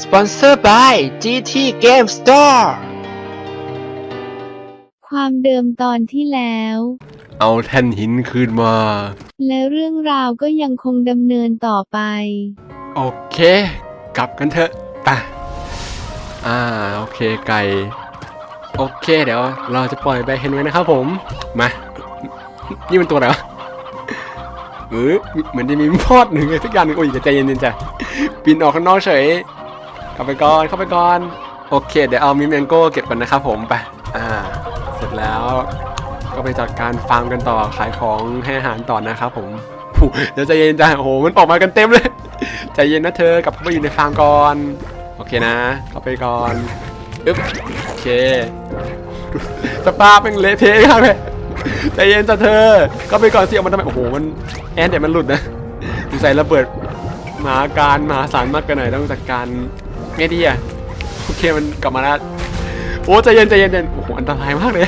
Sponsored by GT Game Store ความเดิมตอนที่แล้ว เอาแท่นหินคืนมา และเรื่องราวก็ยังคงดำเนินต่อไป โอเค กลับกันเถอะไปอ่า โอเคไก่ โอเค เดี๋ยว เราจะปล่อยไปเห็นไว้นะครับผม มา นี่มันตัวอะไรวะเออเหมือนจะมีพอดหนึ่งอะไรสักอย่างหนึ่งโอ้ยใจเย็นๆจ้ะ ปีนออกข้างนอกเฉย เข้าไปก่อนเข้าไปก่อน โอเค เดี๋ยวเอามิมแมงโก้เก็บก่อนนะครับผมไป อ่า เสร็จแล้ว ก็ไปจัดการฟาร์มกันต่อขายของให้อาหารต่อนะครับผมเดี๋ยวใจเย็นจ้ะโอ้โหมันออกมากันเต็มเลยใจเย็นนะเธอกลับเข้าไปอยู่ในฟาร์มก่อนโอเคนะเข้าไปก่อนอึ๊บโอเคสภาเป็นเละเทะมากเลยใจเย็นจ้ะเธอก็ไปก่อนสิเอามันทำไมโอ้โหมันแอนเดี๋ยวมันหลุดนะดูใส่ระเบิดมาการมาศาลมากเกันหน่อยต้องจัดการ ไงดีอะโอเคมันกลับมาแล้วโอ้ใจเย็นใจเย็นเย็นโอ้โหอันตรายมากเลย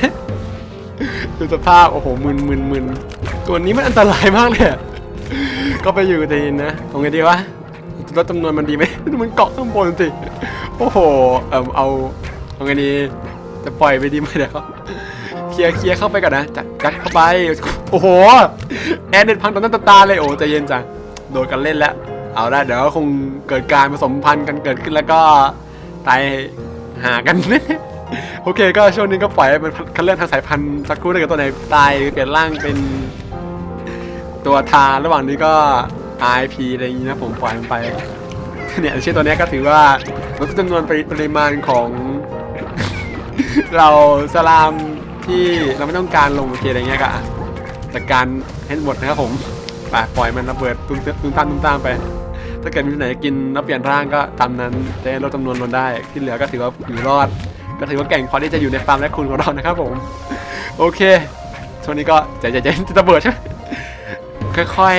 ดูสภาพโอ้โหมึนมึนมึนตัวนี้มันอันตรายมากเลยก็ไปอยู่ใจเย็นนะเอาไงดีวะลดจำนวนมันดีไหมมันเกาะข้างบนสิโอ้โหเออเอาเอาไงดีจะปล่อยไปดีไหมเดี๋ยวเขาเคลียร์เคลียร์เข้าไปก่อนนะจัดกัดเข้าไปโอ้โหแอนเด็ดพังตอนนั้นตาตาเลยโอ้ใจเย็นจังโดนกันเล่นแล้ว เอาละเดี๋ยวคงเกิดการผสมพันธุ์กันเกิดขึ้นแล้วก็ตายหากัน โอเค ก็ช่วงนี้ก็ปล่อยให้มันคันเลื่อนทางสายพันธุ์สักครู่ถ้าเกิดตัวไหนตายหรือเปลี่ยนร่างเป็น ตัวทาระหว่างนี้ก็ RIP อะไรอย่างนี้นะผมปล่อยมันไปเนี่ยเชื่อตัวเนี้ยก็ถือว่าลดจำนวนปริปริมาณของ เราสลามที่เราไม่ต้องการลงโอเคอะไรเงี้ยก็อะจัดการให้หมดนะครับผมไปปล่อยมันระเบิดตุ้มเตตุ้มตามตุ้มตามไป ถ้าเกิดมีที่ไหนกินแล้วเปลี่ยนร่างก็ตามนั้นจะลดจำนวนลงได้ ที่เหลือก็ถือว่าอยู่รอด ก็ถือว่าเก่งพอที่จะอยู่ในฟาร์มและคุณของเรานะครับผม โอเคช่วงนี้ก็ใจเย็นจะระเบิดใช่ไหมค่อย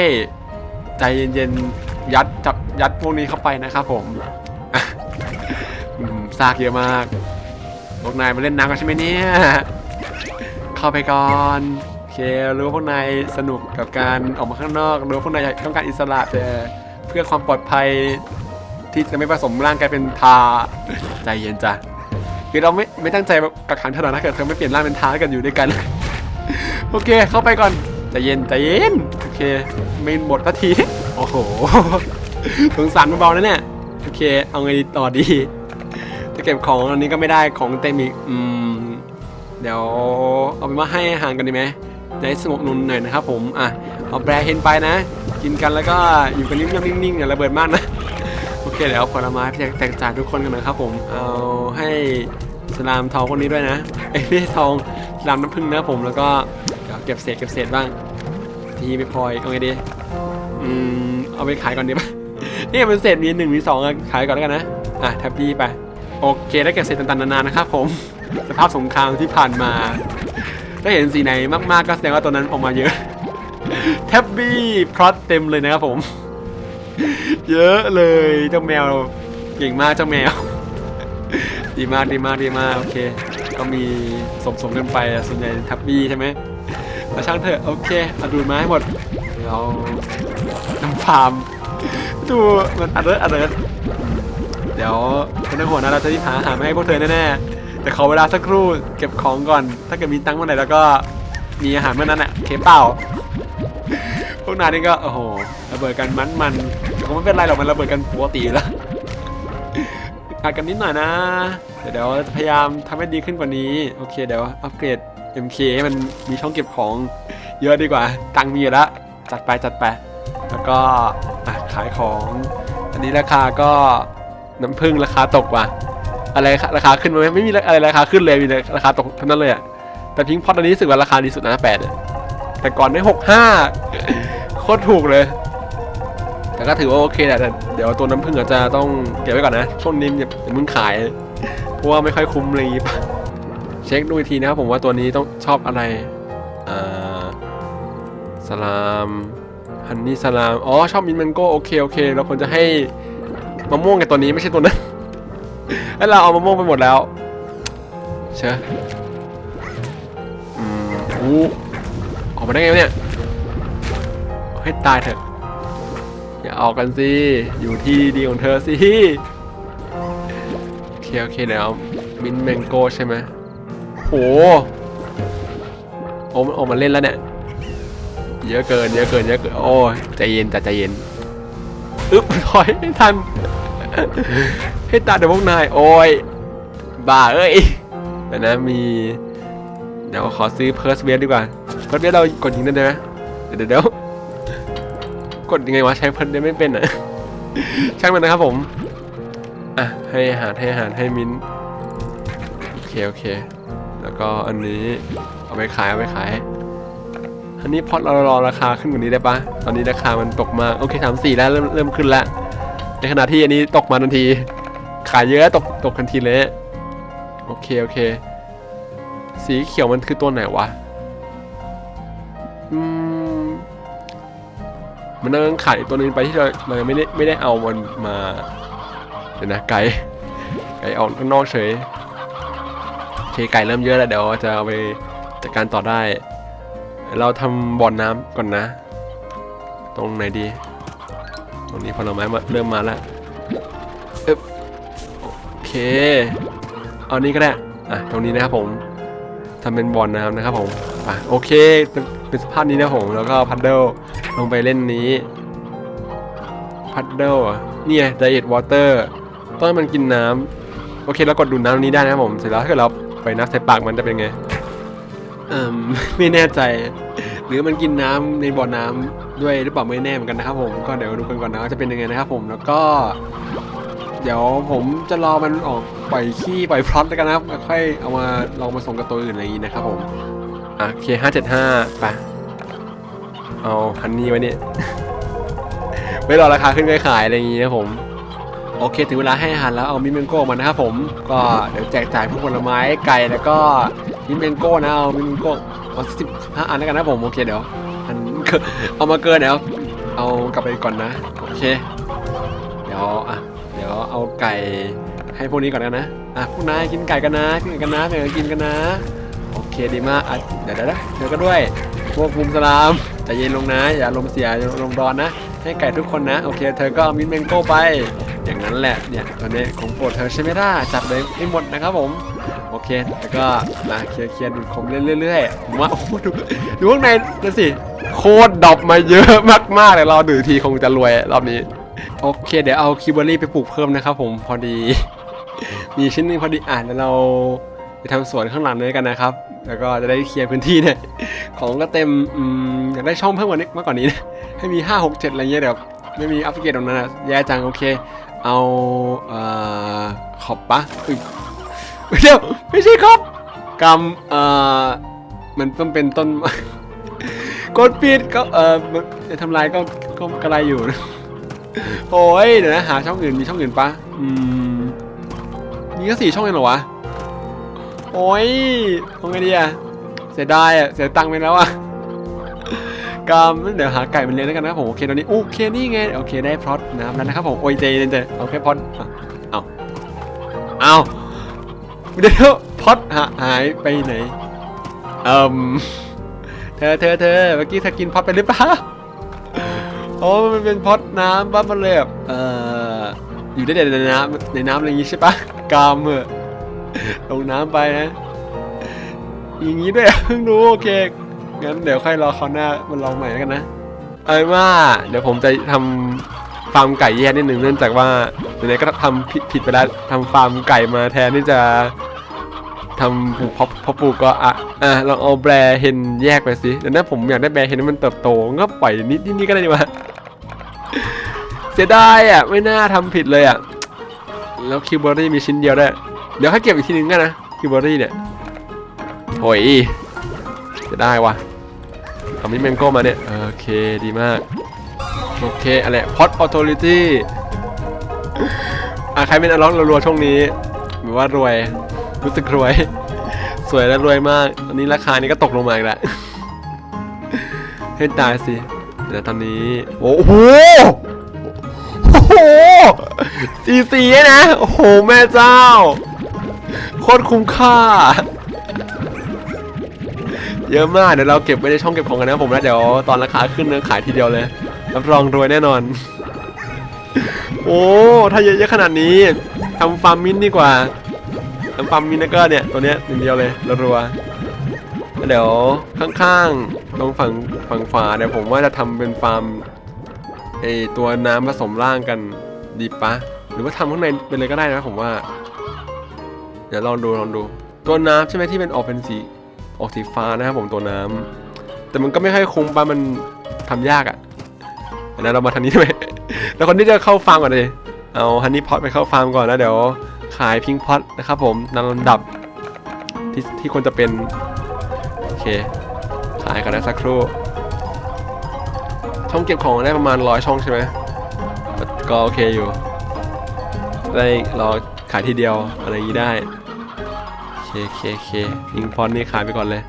ๆใจเย็นๆยัดจับยัดพวกนี้เข้าไปนะครับผมอะอืมซากเยอะมากพวกนายมาเล่นน้ำกันใช่ไหมเนี่ย เข้าไปก่อนโอเครู้ว่าพวกนายสนุกกับการออกมาข้างนอกรู้ว่าพวกนายต้องการอิสระแต่ เพื่อความปลอดภัยที่จะไม่ผสมร่างกลายเป็นทาใจเย็นจ้ะคือเราไม่ไม่ตั้งใจกักขังเท่านั้นถ้าเกิดเธอไม่เปลี่ยนร่างเป็นท้ากันอยู่ด้วยกัน โอเคเข้าไปก่อนใจเย็นใจเย็นโอเคไม่หมดทัทีโอ้โหสงสารเบาๆนะเนี่ยโอเค เอาไงต่อดีจะเก็บของอันนี้ก็ไม่ได้ของเต็มอีกอืมเดี๋ยวเอาเป็นว่าให้อาหารกันดีไหมจะให้สงบนุนหน่อยนะครับผมอะเอาแบรเฮนไปนะ กินกันแล้วก็อยู่กันนิ่งๆนิ่งๆอย่าระเบิดมากนะ โอเคเดี๋ยวเอาผลไม้ไปแจกจ่ายทุกคนกันนะครับผม เอาให้สลามทองคนนี้ด้วยนะเอ้ยไม่ทองสลามน้ำผึ้งนะผมแล้วก็เดี๋ยวเก็บเศษเก็บเศษบ้าง ทีไม่พออีกเอาไงดี อืมเอาไปขายก่อนดีป่ะนี่มันเศษมีหนึ่งมีสองขายก่อนแล้วกันนะ อะแท็บบี้ไป โอเคได้เก็บเศษต่างๆนานานะครับผม สภาพสงครามที่ผ่านมา ถ้าเห็นสีไหนมากๆก็แสดงว่าตัวนั้นออกมาเยอะ แท็บบี้พลอตเต็มเลยนะครับผม เยอะเลยเจ้าแมวเก่งมากเจ้าแมว ดีมากดีมากดีมากโอเค ก็มีสมสมกันไปส่วนใหญ่แทับบี้ใช่ไหมมาช่างเถอะโอเคเอาดูมาให้หมดเดี๋ยวน้ำฟาร์มดูมันอัดเลิศอัดเลิศเดี๋ยวไม่ต้งห่วนะเราจะรีบหาอาหารมาให้พวกเธอแน่ๆแต่ขอเวลาสักครู่เก็บของก่อน ถ้าเกิดมีตังค์เมื่อไหร่แล้วก็มีอาหารเมื่อนั้นอะเคเปล่า พวกนายนี่ก็โอ้โหระเบิดกันมันมันๆแต่คงไม่เป็นไรหรอกมันระเบิดกันปกติแล้วขาดกันนิดหน่อยนะ เดี๋ยวเดี๋ยวพยายามทำให้ดีขึ้นกว่านี้ โอเคเดี๋ยวอัปเกรด MK ให้มันมีช่องเก็บของเยอะดีกว่า ตังมีอยู่แล้วจัดไปจัดไป แล้วก็ขายของ อันนี้ราคาก็น้ำผึ้งราคาตกว่ะอะไรราคาขึ้นไหมไม่มีอะไรราคาขึ้นเลยมีราคาตกเท่านั้นเลยอะแต่พิงพอตอันนี้รู้สึกว่าราคาดีสุดนะแปดแต่ก่อนได้หกห้า โคตรถูกเลย แต่ก็ถือว่าโอเคแหละแต่เดี๋ยวตัวน้ำผึ้งอาจจะต้องเก็บไว้ก่อนนะช่วงนี้อย่าเพิ่งขาย เพราะว่าไม่ค่อยคุ้มเลยปะเช็คดูอีกทีนะครับผมว่าตัวนี้ต้องชอบอะไรอ่าสลามฮันนี่สลาม อ๋อ ชอบมินมันโก้โอเคโอเค เราควรจะให้มะม่วงกับตัวนี้ไม่ใช่ตัวนั้นแล้วเราเอามะม่วงไปหมดแล้ว เชอะอืมอู้ออกมาได้ไงเนี่ย ให้ตายเถอะ อย่าออกกันสิ อยู่ที่ดีของเธอสิ โอเคเดี๋ยวมินแมงโก้ใช่ไหมโหโอ้มันออกมาเล่นแล้วเนี่ย เยอะเกิน เยอะเกิน เยอะเกิน โอ้ยใจเย็นจ้ะใจเย็น อึ๊บถอยไม่ทัน ให้ตาเดี๋ยวพวกนาย โอ้ย บ้าเอ้ยแต่นะมี เดี๋ยวขอซื้อเพิร์สเบียดีกว่า เพิร์สเบียเรากดยิงได้ไหมเดี๋ยวเดี๋ยว กดยังไงวะใช้เพิร์สเบียไม่เป็นอะ ช่างมันนะครับผม อะให้อาหารให้อาหารให้มิ้นโอเคโอเค แล้วก็อันนี้เอาไปขายเอาไปขาย อันนี้พอเรารอราคาขึ้นกว่านี้ได้ปะตอนนี้ราคามันตกมาโอเคสามสี่แล้วเริ่มเริ่มขึ้นแล้วในขณะที่อันนี้ตกมาทันที ขายเยอะตกตกทันทีเลยโอเคโอเค สีเขียวมันคือตัวไหนวะ อืม มันต้องขายอีกตัวหนึงไปที่เราเราไม่ได้ไม่ได้เอามันมาเดี๋ยวนะไก่ไก่ออกข้างนอกเฉยโอเคไก่เริ่มเยอะแล้วเดี๋ยวจะเอาไปจัดการต่อได้ เราทำบ่อนน้ำก่อนนะ ตรงไหนดี ตรงนี้ผลไม้มาเริ่มมาแล้วเอ๊บโอเคเอานี้ก็ได้อะตรงนี้นะครับผมทำเป็นบ่อนน้ำนะครับผม อะโอเคเป็นเป็นสภาพนี้นะผมแล้วก็พัดเดิลลงไปเล่นนี้พัดเดิลอะเนี่ย diet water ต้องมันกินน้ำโอเคแล้วกดดูดน้ำนี้ได้นะครับผมเสร็จแล้วถ้าเกิดเราไปนับใส่ปากมันจะเป็นไงเอ่มไม่แน่ใจ หรือมันกินน้ำในบ่อน้ำด้วยหรือเปล่าไม่แน่เหมือนกันนะครับผมก็เดี๋ยวดูกันก่อนนะว่าจะเป็นยังไงนะครับผมแล้วก็ เดี๋ยวผมจะรอมันออกปล่อยขี้ปล่อยพลอตแล้วกันนะครับค่อยเอามาลองผสมกับตัวอื่นอะไรอย่างนี้นะครับผม อะโอเคห้าเจ็ดห้าไป เอาฮันนี่ไว้เนี่ยไม่รอราคาขึ้นไปขายอะไรอย่างนี้นะผม โอเค ถึงเวลาให้อาหารแล้วเอามิเมนโก้มานะครับผม ก็เดี๋ยวแจกจ่ายพวกผลไม้ไก่แล้วก็มิเมนโก้นะเอามิเมนโก้เอาสิบห้าอันแล้วกันนะผมโอเคเดี๋ยวอันเอามาเกินเดี๋ยวเอากลับไปก่อนนะโอเค เดี๋ยวอะเดี๋ยวเอาไก่ให้พวกนี้ก่อนนะอะพวกนายกินไก่กันนะกินไก่กันนะเดี๋ยวกินกันนะ เคดีมากอะเดี๋ยวเดี๋ยวนะเดี๋ยวก็ด้วย พวกมุมสลามใจเย็นลงนะ อย่าลมเสียอย่าลมร้อนนะ ให้ไก่ทุกคนนะ โอเค เธอก็เอามินเมนโก้ไป อย่างนั้นแหละ เนี่ยตอนนี้ของโปรดเธอใช่ไหมล่ะจัดเลยให้หมดนะครับผม โอเค แล้วก็มาเคลียร์เคลียร์ดูดคมเรื่อยๆผมว่าโอ้โหดูดูข้างในนะสิ โคตรดอปมาเยอะมากๆเลยเรอดูทีคงจะรวยรอบนี้ โอเค เดี๋ยวเอาคิวเบอรี่ไปปลูกเพิ่มนะครับผม พอดี มีชิ้นหนึงพอดีอ่านแล้วเรา ทำสวนข้างหลังเลยกันนะครับ แล้วก็จะได้เคลียร์พื้นที่เนี่ยของก็เต็มอืมอยากได้ช่องเพิ่มกว่านี้มากกว่านี้นะให้มี 5 6 7 อะไรเงี้ยเดี๋ยวไม่มีอัปเกรดตรงนั้นนะแย่จังโอเค เอาเอ่อขอบปะอุ๊ยเดี๋ยวไม่ใช่ขอบกำเอ่อมันต้องเป็นต้นกดปิดก็เอ่อจะทำลายก็ก็กระไรอยู่นะโอ้ยเดี๋ยวนะหาช่องอื่นมีช่องอื่นปะอืมมีแค่สี่ช่องเองเหรอวะ โอ้ยทำไงดีอะเสียดายอะเสียตังค์ไปแล้วอะกามเดี๋ยวหาไก่มันเลี้ยงแล้วกันนะครับผมโอเคตอนนี้โอเคนี่ไงโอเคได้พลอตน้ำแล้วนะครับผมโอ้ยเจเจเจเอาแค่พลอตเอาเอาเดี๋ยวพลอตหายไปไหนเอ่มเธอเธอเธอเมื่อกี้เธอกินพอตไปหรือเปล่าโอ้มันเป็นพอดน้ำปั๊บมันเลยแบบเอ่ออยู่ได้แต่ในน้ำในน้ำอะไรอย่างงี้ใช่ปะกามเหอะ ลงน้ำไปนะ อย่างงี้ด้วยเพิ่งรู้โอเค งั้นเดี๋ยวค่อยรอคราวหน้ามันลองใหม่แล้วกันนะ เอาเป็นว่า เดี๋ยวผมจะทำฟาร์มไก่แยกนิดหนึ่งเนื่องจากว่าไหนๆก็ทำผิดผิดไปแล้วทำฟาร์มไก่มาแทนที่จะทำปลูกเพาะเพาะปลูกก็อะอะลองเอาแบรเฮนแยกไปสิเดี๋ยวนั้ผมอยากได้แบรเฮนให้มันเติบโตก็ปล่อยนิดนิดนี่ก็ได้ดีวะเสียดายอะไม่น่าทำผิดเลยอะ แล้วคิวเบอรี่มีชิ้นเดียวด้วย เดี๋ยวให้เก็บอีกทีนึงกันนะคิวเบอรี่เนี่ยโอ้ยจะได้วะเอามิเมนโก้มาเนี่ย โอเคดีมาก โอเคอะไรพอดออโตริตี้อะใครเป็นอล็อกรัวๆช่วงนี้หรือว่ารวย รู้สึกรวย สวยและรวยมาก ตอนนี้ราคานี้ก็ตกลงมาอีกแล้วให้ตายสิเดี๋ยวตอนนี้ โอ้โหโอ้โหสีสีนะ โอ้โห แม่เจ้า โคตรคุ้มค่า เยอะมากเดี๋ยวเราเก็บไว้ในช่องเก็บของกันนะผมนะเดี๋ยวตอนราคาขึ้นเนี่ยขายทีเดียวเลยรับรองรวยแน่นอน โอ้ถ้าเยอะๆขนาดนี้ทำฟาร์มมินดีกว่าน้ำปั๊มมินเกอร์เนี่ยตัวเนี้ยหนึ่งเดียวเลยรัวๆเดี๋ยวข้างๆตรงฝั่งฝั่งขวาเดี๋ยวผมว่าจะทำเป็นฟาร์มไอตัวน้ำผสมร่างกันดีปะหรือว่าทำข้างในเป็นเลยก็ได้นะผมว่า เดี๋ยวลองดูลองดู ตัวน้ำใช่ไหมที่เป็นออกเป็นสีออกสีฟ้านะครับผมตัวน้ำแต่มันก็ไม่ค่อยคุ้มปะมันทำยากอะ่ะเดี๋ยวเรามาทางนี้ไหมแล้วคนที่จะเข้าฟาร์มก่อนเลยเอาฮันนี่พอตไปเข้าฟาร์มก่อนแล้วเดี๋ยวขายพิงพอตนะครับผมตามลำดับที่ที่ควรจะเป็นโอเคขายกันนะสักครู่ช่องเก็บของได้ประมาณร้อยช่องใช่ไหมก็โอเคอยู่ ได้รอายทีเดียวอะไรอย่างนี้ได้เคเคเคพิงพอตนี่ขายไปก่อนเลย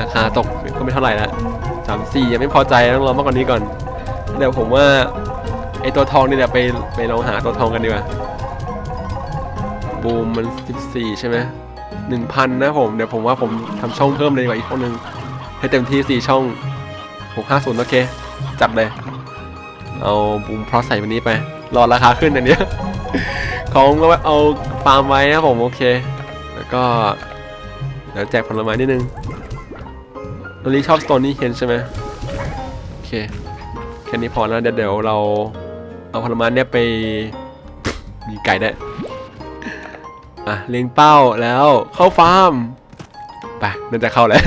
ราคาตกก็ไม่เท่าไหร่ละสามสี่ยังไม่พอใจต้องรอมากกว่านี้ก่อน เดี๋ยวผมว่าไอตัวทองนี่เดี๋ยวไปไปลองหาตัวทองกันดีกว่าบูมมัน14ใช่ไหมหนึ่งพันนะผมเดี๋ยวผมว่าผมทำช่องเพิ่มเลยดีกว่าอีกช่องหนึ่งให้เต็มที่4ช่อง650โอเค จัดเลย เอาบูมพรอสใส่วันนี้ไป รอราคาขึ้นอันเนี้ย ของก็เอาฟาร์มไว้นะผมโอเค แล้วก็เดี๋ยวแจกผลไม้นิดนึงตอนนี้ชอบสโตนนี่เห็นใช่ไหมโอเคแค่นี้พอแล้วเดี๋ยวเดี๋ยวเราเอาผลไม้เนี่ยไปมีไก่ได้อะเลี้ยงเป้าแล้วเข้าฟาร์มไปน่าจะเข้าแล้ว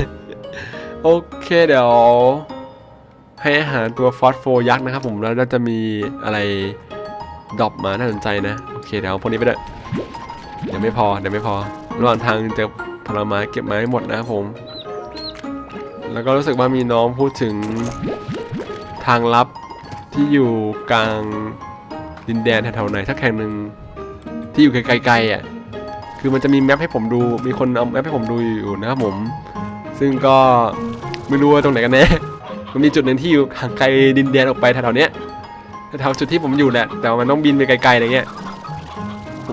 โอเคเดี๋ยวให้อาหารตัวฟอสโฟยักษ์นะครับผมแล้วน่าจะมีอะไรดรอปมาน่าสนใจนะ เคเดี๋ยวพวกนี้ไปด้วยเดี๋ยวไม่พอเดี๋ยวไม่พอระหว่างทางเจอผลไม้เก็บไมาให้หมดนะครับผม แล้วก็รู้สึกว่ามีน้องพูดถึงทางลับที่อยู่กลางดินแดนแถวๆไหนสักแห่งหนึ่งที่อยู่ไกลๆอะคือมันจะมีแมปให้ผมดู มีคนเอาแมปให้ผมดูอยู่นะครับผม ซึ่งก็ไม่รู้ว่าตรงไหนกันแน่มันมีจุดหนึ่งที่อยู่ห่างไกลดินแดนออกไปแถวๆเนี้ยแถวจุดที่ผมอยู่แหละ แต่ว่ามันต้องบินไปไกลๆอะไรเงี้ย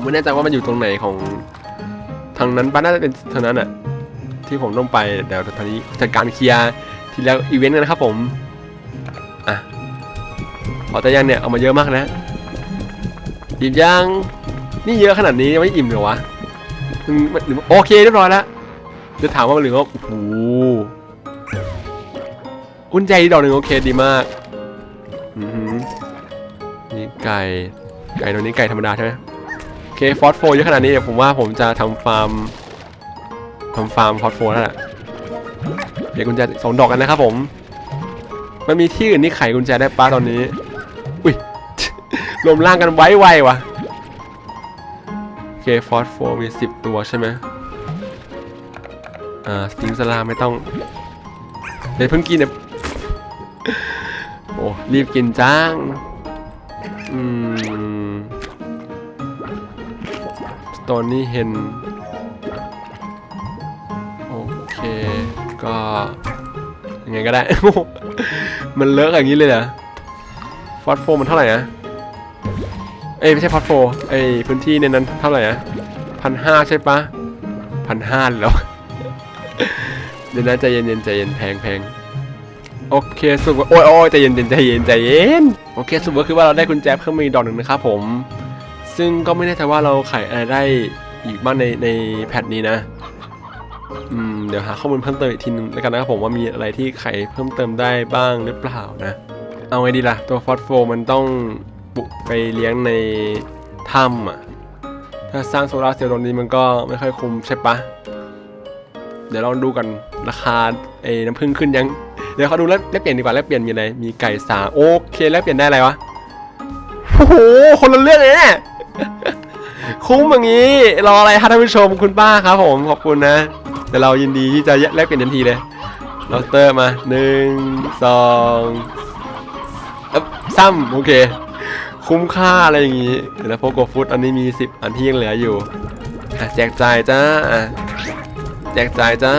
ผมไม่แน่ใจว่ามันอยู่ตรงไหนของทางนั้นป้าน่าจะเป็นทางนั้นอะที่ผมต้องไปเดี๋ยวตอนนี้จัดการเคลียร์ที่แล้วอีเวนต์กันนะครับผมอะขอแต่ยังเนี่ยเอามาเยอะมากนะอิ่มยังนี่เยอะขนาดนี้ยังไม่อิ่มเลยวะโอเคเรียบร้อยแล้วจะถามว่ามันเหลือว่าโอ้โหอุ่นใจดอกหนึ่งโอเคดีมากอือหือนี่ไก่ไก่ตัวนี้ไก่ธรรมดาใช่ไหม เคฟอสโฟเยอะขนาดนี้เดี๋ยวผมว่าผมจะทำฟาร์มทำฟาร์มฟอสโฟแล้วแหละเดี๋ยวกุญแจสองดอกกันนะครับผม มันมีที่อื่นที่ไขกุญแจได้ป้าตอนนี้ อุ้ยรวมร่างกันไว้ไววะโอเคฟอสโฟมีสิบตัวใช่ไหมอ่าสติงสลาไม่ต้องเดี๋ยวเพิ่งกินเนี่ยโอ้รีบกินจ้าง อืม สโตนนี่เห็น โอเค ก็ยังไงก็ได้ มันเลอะอย่างนี้เลยเหรอฟอสโฟมันเท่าไหร่นะเอ้ยไม่ใช่ฟอสโฟไอ้พื้นที่ในนั้นเท่าไหร่นะพันห้าใช่ปะพันห้าแล้วเดี๋ยวนะใจเย็นๆใจเย็นแพงแพงโอเคสรุปว่าโอ้ยโอ้ยใจเย็นๆใจเย็นใจเย็น โอเคสรุปก็คือว่าเราได้กุญแจเพิ่มมาอีกดอกหนึ่งนะครับผม ซึ่งก็ไม่แน่ใจว่าเราขายอะไรได้อีกบ้างในในแพทนี้นะ อืม เดี๋ยวหาข้อมูลเพิ่มเติมอีกทีนึงแล้วกันนะครับผมว่ามีอะไรที่ไขเพิ่มเติมได้บ้างหรือเปล่านะ เอาไงดีล่ะ ตัวฟอสโฟมันต้องบุกไปเลี้ยงในถ้ำอะ ถ้าสร้างโซลาร์เซลล์ตรงนี้มันก็ไม่ค่อยคุ้มใช่ปะ เดี๋ยวลองดูกันราคาไอ้น้ำผึ้งขึ้นยัง เดี๋ยวเขาดูแลกแลกเปลี่ยนดีกว่าแลกเปลี่ยนมีอะไร มีไก่สาโอเคแลกเปลี่ยนได้อะไรวะ โอ้โห คนละเรื่องเลยเนี่ย คุ้มอย่างนี้รออะไรฮะท่านผู้ชมคุณป้าครับผมขอบคุณนะแต่เรายินดีที่จะแลกเปลี่ยนทันทีเลยลอสเตอร์มาหนึ่งสองซ้ำโอเค คุ้มค่าอะไรอย่างงี้เดี๋ยวโพโกฟุตอันนี้มี 10 อันที่ยังเหลืออยู่แจกจ่ายจ้าแจกจ่ายจ้า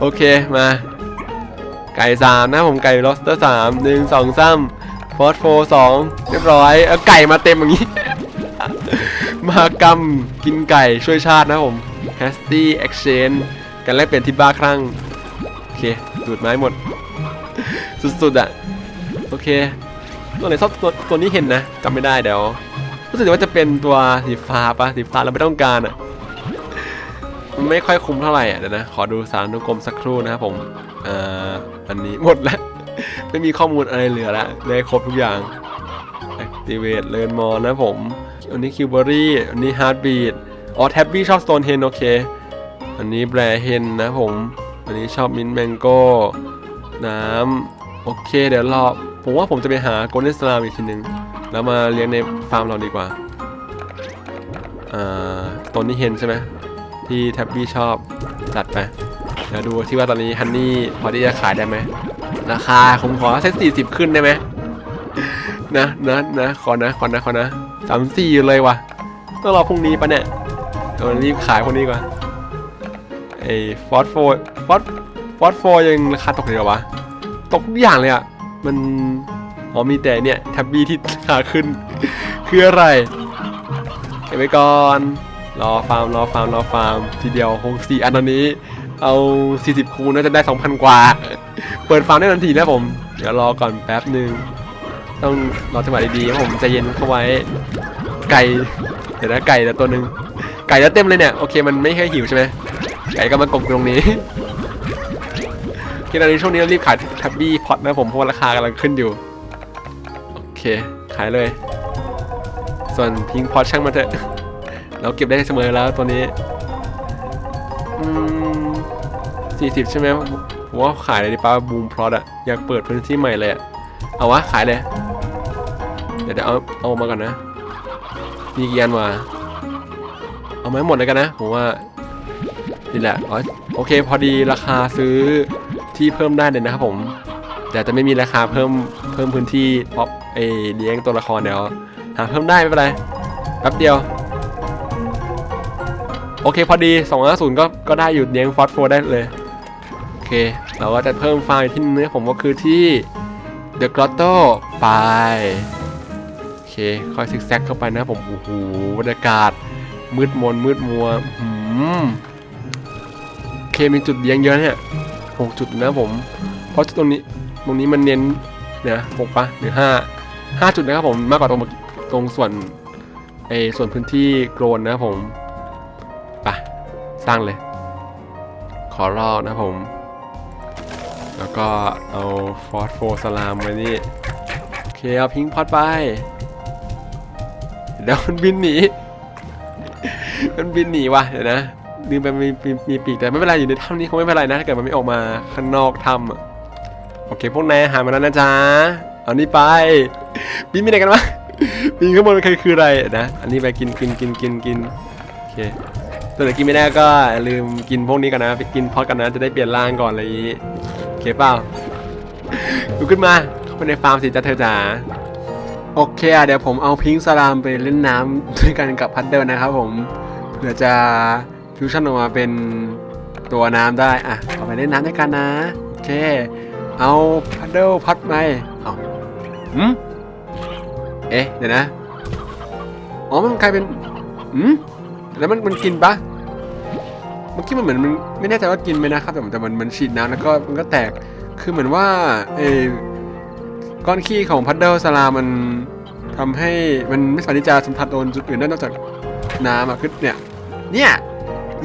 โอเคมา ไก่สามนะผมไก่ลอสเตอร์สามหนึ่งสองซ้ำ ฟอสโฟสองเรียบร้อยเอาไก่มาเต็มอย่างนี้ มากรรมกินไก่ช่วยชาตินะผม h a s t y Exchange กันแลกเปลี่ยนที่บ้าคลั่งโอเค ดูดไม้หมด สุดๆอะ โอเค ตัวไหนชอบตัวตัวนี้เห็นนะจำไม่ได้เดี๋ยว รู้สึกว่าจะเป็นตัวสีฟ้าปะสีฟ้าเราไม่ต้องการอะมันไม่ค่อยคุ้มเท่าไหร่อะเดี๋ยวนะ ขอดูสารนุกรมสักครู่นะครับผมอ่ออันนี้หมดแล้ว ไม่มีข้อมูลอะไรเหลือแล้วได้ครบทุกอย่าง activate learn more นะผม อันนี้ q b e r r y อันนี้ heartbeat อ๋อ tabby ชอบ stone hen โอเค อันนี้ b r a hen นะผม อันนี้ชอบ mint mango น้ำ โอเค เดี๋ยวรอ ผมว่าผมจะไปหา golden slam อีกทีหนึ่งแล้วมาเลี้ยงในฟาร์มเราดีกว่า อ่าตัวนี้เห็นใช่ไหมที่แท็บบี้ชอบ จัดไป เดี๋ยวดูที่ว่าตอนนี้ฮันนี่พอที่จะขายได้ไหม ราคาผมขอเซตสี่สิบขึ้นได้ไหมนะนะนะขอนะขอนะขอนะสามสี่เลยวะต้องรอพรุ่งนี้ปะเนี่ยเดี๋ยวรีบขายพรุ่งนี้ก่อนไอ้ฟอสโฟฟอสฟอสโฟยังราคาตกเลยเหรอวะตกทุกอย่างเลยอะมันอ๋อมีแต่เนี่ยแท็บบี้ที่ราขึ้น คืออะไรเก็บไว้ก่อน รอฟาร์มรอฟาร์มรอฟาร์มทีเดียวคงสี่อันตอนนี้ เอา 40 คูณน่าจะได้ 2,000 กว่า เปิดฟาร์มได้ทันทีนะผม เดี๋ยวรอก่อนแป๊บหนึ่ง ต้องรอจังหวะดีๆครับผมใจเย็นเข้าไว้ ไก่ เดี๋ยวนะไก่แต่ตัวหนึ่งไก่แล้วเต็มเลยเนี่ย โอเคมันไม่เคยหิวใช่ไหมไก่ก็มากบตรงนี้ที่ตอนนี้ช่วงนี้เรารีบขายทับบี้พอตนะผมเพราะว่าราคากำลังขึ้นอยู่ โอเค ขายเลย ส่วนพิงพอตช่างมาเถอะ เราเก็บได้เสมอแล้วตัวนี้อืม สี่สิบใช่ไหมผมว่าขายเลยดีป่ะบูมพลอตอะอยากเปิดพื้นที่ใหม่เลยอะเอาวะขายเลย เดี๋ยวเดี๋ยวเอาเอามาก่อนนะ มีกี่อันวะเอามาให้หมดเลยกันนะผมว่านี่แหละออโอเคพอดีราคาซื้อที่เพิ่มได้เลยนะครับผมแต่จะไม่มีราคาเพิ่มเพิ่มพื้นที่เพราะไอเลี้ยงตัวละครเดี๋ยวหาเพิ่มได้ไม่เป็นไรแป๊บเดียว โอเค พอดี250ก็ก็ได้อยู่เลี้ยงฟอสโฟได้เลยโอเค เราก็จะเพิ่มไฟล์ที่เนื้อผมก็คือที่ The Grotto ไปโอเคค่อยซิกแซกเข้าไปนะผมโอ้โหบรรยากาศมืดมนมืดมัวอืมโอเคมีจุดเลี้ยงเยอะเนี่ยหกจุดนะผม เพราะตรงนี้ตรงนี้มันเน้นเนี่ยหกปะหรือห้าห้าจุดนะครับผมมากกว่าตรงตรงส่วนไอส่วนพื้นที่โกลนนะครับผม สร้างเลย ขอรอนะผม แล้วก็เอาฟอสโฟสลามไว้นี่ โอเคเอาพิงพอดไป เดี๋ยวมันบินหนี มันบินหนีว่ะเดี๋ยวนะลืมไปมีมีมีปีกแต่ไม่เป็นไรอยู่ในถ้ำนี้คงไม่เป็นไรนะถ้าเกิดมันไม่ออกมาข้างนอกถ้ำโอเค พวกนายหามาแล้วนะจ๊ะเอานี่ไปบินไปไหนกันวะบินข้างบนใครคืออะไรนะ อันนี้ไปกินกินกินกินกินโอเค ตัวไหนกินไม่ได้ก็ลืมกินพวกนี้กันนะไปกินพอดกันนะจะได้เปลี่ยนร่างก่อนอะไรอย่างนี้โอเคเปล่าลุกขึ้นมาเข้าไปในฟาร์มสิจ้าเธอจ๋าโอเคอะเดี๋ยวผมเอาพิงค์สลามไปเล่นน้ำด้วยกันกับพัดเดิลนะครับผมเผื่อจะฟิวชั่นออกมาเป็นตัวน้ำได้อะเอาไปเล่นน้ำด้วยกันนะโอเค เอาพัดเดิลพัดไปเอาหืมเอ๊ะเดี๋ยวนะอ๋อมันกลายเป็นหืมแล้วมันมันกินปะ เมื่อกี้มันเหมือนมันไม่แน่ใจว่ากินไหมนะครับแต่มันแต่มันมันฉีดน้ำแล้วก็มันก็แตกคือเหมือนว่าเออก้อนขี้ของพัดเดิลสลามันทำให้มันไม่สามารถที่จะสัมผัสโดนจุดอื่นได้นอกจากน้ำอะคือเนี่ยเนี่ย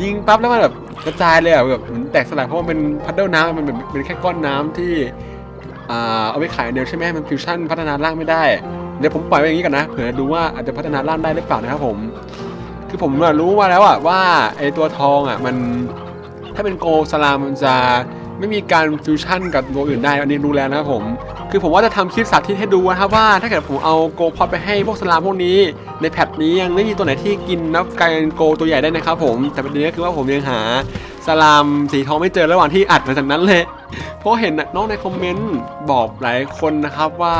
ยิงปั๊บแล้วมันแบบกระจายเลยอะแบบเหมือนแตกสลายเพราะมันเป็นพัดเดิลน้ำมันเป็นเป็นแค่ก้อนน้ำที่อ่าเอาไปขายเดียวใช่ไหมมันฟิวชั่นพัฒนาร่างไม่ได้ เดี๋ยวผมปล่อยไว้อย่างนี้ก่อนนะเผื่อดูว่าอาจจะพัฒนาร่างได้หรือเปล่านะครับผม คือผมรู้มาแล้วอะว่าไอตัวทองอะมันถ้าเป็นโกสลามมันจะไม่มีการฟิวชั่นกับตัวอื่นได้อันนี้รู้แล้วนะครับผม คือผมว่าจะทำคลิปสาธิตให้ดูนะครับว่า ถ้าเกิดผมเอาโกพอดไปให้พวกสลามพวกนี้ ในแพทนี้ยังไม่มีตัวไหนที่กินนับกลายเป็นโกตัวใหญ่ได้นะครับผมแต่ประเด็นก็คือว่าผมยังหาสลามสีทองไม่เจอระหว่างที่อัดมาจากนั้นเลย เพราะเห็นน้องในคอมเมนต์บอกหลายคนนะครับว่า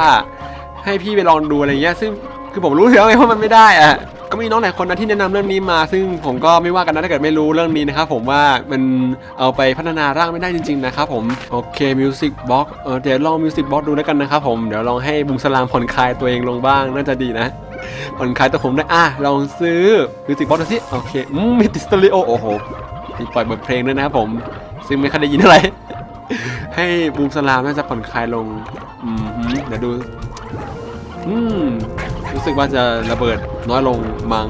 ให้พี่ไปลองดูอะไรเงี้ยซึ่งคือผมรู้อยู่แล้วไงว่ามันไม่ได้อะ ก็มีน้องหลายคนนะที่แนะนำเรื่องนี้มา ซึ่งผมก็ไม่ว่ากันนะถ้าเกิดไม่รู้เรื่องนี้นะครับผมว่ามันเอาไปพัฒนาร่างไม่ได้จริงๆนะครับผมโอเคมิวสิกบล็อกเออเดี๋ยวลองมิวสิกบล็อกดูแล้วกันนะครับผมเดี๋ยวลองให้บุมสลามผ่อนคลายตัวเองลงบ้างน่าจะดีนะผ่อนคลายตัวผมได้อะลองซื้อมิวสิกบล็อกดูสิโอเคอมมีติดสตอริโอโอ้โหมีปล่อยบทเพลงด้วยนะครับผม ซึ่งไม่เคยได้ยินอะไรให้บูมสลามน่าจะผ่อนคลายลง อืมเดี๋ยวดู อืม รู้สึกว่าจะระเบิดน้อยลงมั้ง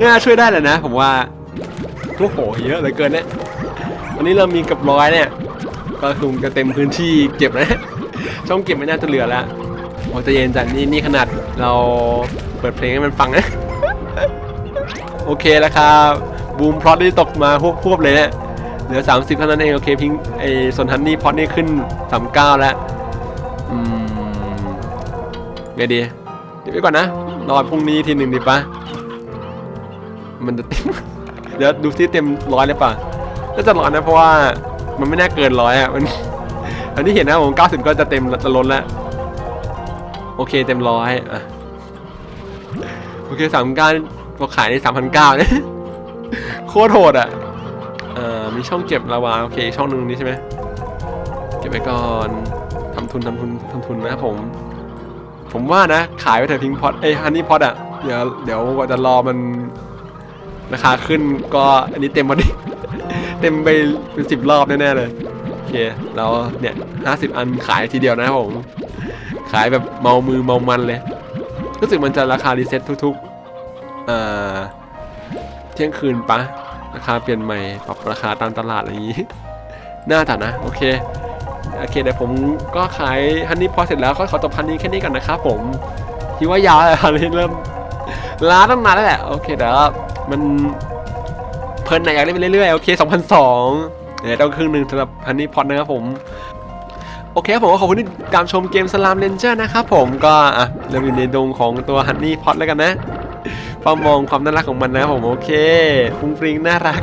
น่าช่วยได้แหละนะ ผมว่าโอ้โหเยอะเหลือเกินเนี่ยวันนี้เรามีเกับร้อยเนี่ยก็คงจะเต็มพื้นที่เก็บนะช่องเก็บไม่น่าจะเหลือแล้วโอ้จะเย็นจังนี่นี่ขนาดเราเปิดเพลงให้มันฟังนะ โอเคแล้วครับบูมพลอตที่ตกมาพวบๆเลยเนี่ยเหลือ 30เท่านั้นเองโอเคพิงไอส่วนฮันนี่พลอตนี่ขึ้น 39 แล้ว อืมไงดี ดี๋ยวไปก่อนนะรอพรุ่งนี้ทีหนึ่งดีปะมันจะเต็ม เดี๋ยวดูซิเต็มร้อยเลยป่ะน่าจะร้อยนะเพราะว่ามันไม่น่าเกินร้อยอะ มันอันที่เห็นนะผม90ก็จะเต็มจะล้นแล้ว โอเคเต็มร้อยอะ โอเคสามการพอขายในสามพันเก้าเนี่ยโคตรโหดอะเอ่อมีช่องเก็บลาวาโอเคอีกช่องหนึ่งนี้ใช่ไหมเก็บไว้ก่อนทำทุนทำทุนทำทุนนะครับผม ผมว่านะ ขายไปเถอะพิงพอตเอ้ฮันนี่พอตอะ เดี๋ยวเดี๋ยวกว่าจะรอมันราคาขึ้นก็อันนี้เต็มพอดี เต็มไปเป็นสิบรอบแน่ๆเลยโอเคแล้วเนี่ยห้าสิบอันขายทีเดียวนะผม ขายแบบเมามือเมามันเลยรู้สึกมันจะราคารีเซ็ตทุกๆเอ่อเที่ยงคืนปะราคาเปลี่ยนใหม่ปรับราคาตามตลาดอะไรอย่างนี้ น่าจะนะ โอเค โอเคเดี๋ยวผมก็ขายฮันนี่พอเสร็จแล้วก็ขอจบพันนี้แค่นี้ก่อนนะครับผมคิดว่ายาวเลยฮันนี่เริ่มล้าตั้งนานแล้วแหละโอเคเดี๋ยวมันเพลินหน่อยากเล่นไปเรื่อยๆโอเค2002เดี๋ยวต้องครึ่งหนึ่งสำหรับฮันนี่พอดนะครับผมโอเคครับผมก็ขอบคุณที่ตามชมเกมสลามเลนเจอร์นะครับผมก็อะเริ่มอยู่ในดงของตัวฮันนี่พอดแล้วกันนะเฝ้ามองความน่ารักของมันนะครับผมโอเคฟุ้งฟริงน่ารัก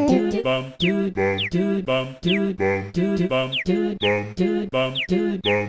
bum, two bum, two bum, two bum, two bum, two bum, two bum, two bum.